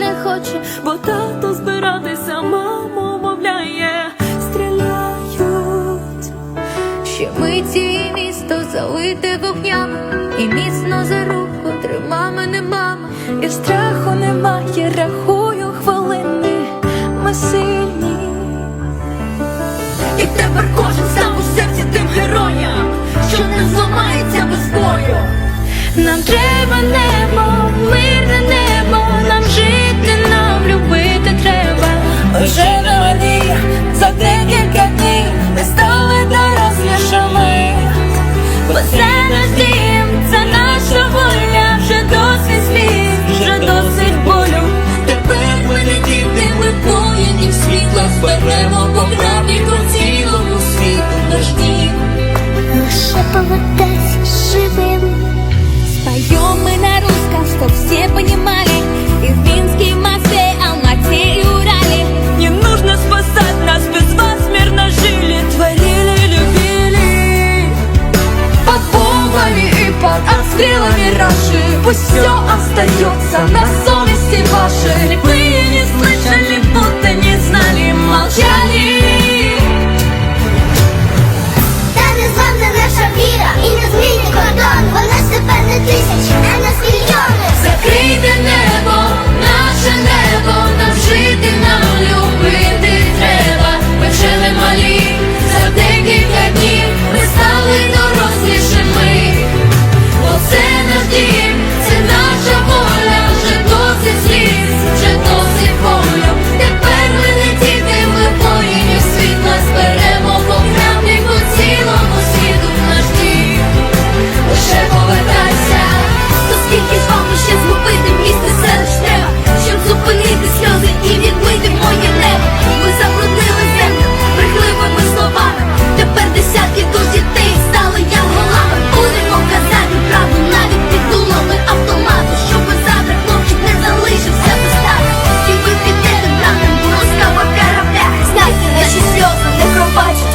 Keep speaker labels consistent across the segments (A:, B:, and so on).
A: не хоче.
B: Бо тато збиратися, маму мовляє, стріляють.
A: Ще миті місто залите вогнями, і міцно за руку трима мене мама.
B: І страху немає, рахую хвилини, ми сильні. І тепер кожен сам у серці тим героям, що не зламається без бою.
A: Нам треба
B: світла зберемо по правді по цілому світу наш дім.
A: Лише повертайся живим. Споем мы на русском, чтоб все понимали И в Минске, и в Москве, Алмате и Урале
B: Не нужно спасать нас, без вас мирно жили, творили, любили. Под бомбами и под обстрелами Раши Пусть все остается на совести вашей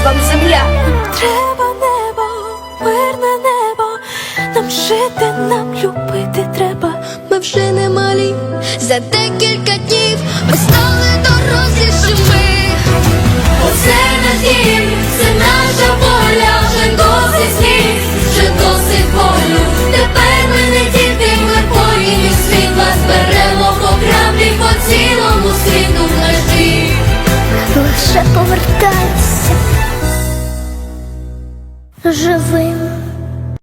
C: Вам земля.
B: Треба небо, мирне небо, нам жити, нам любити треба.
A: Ми вже не малі, за декілька днів живим.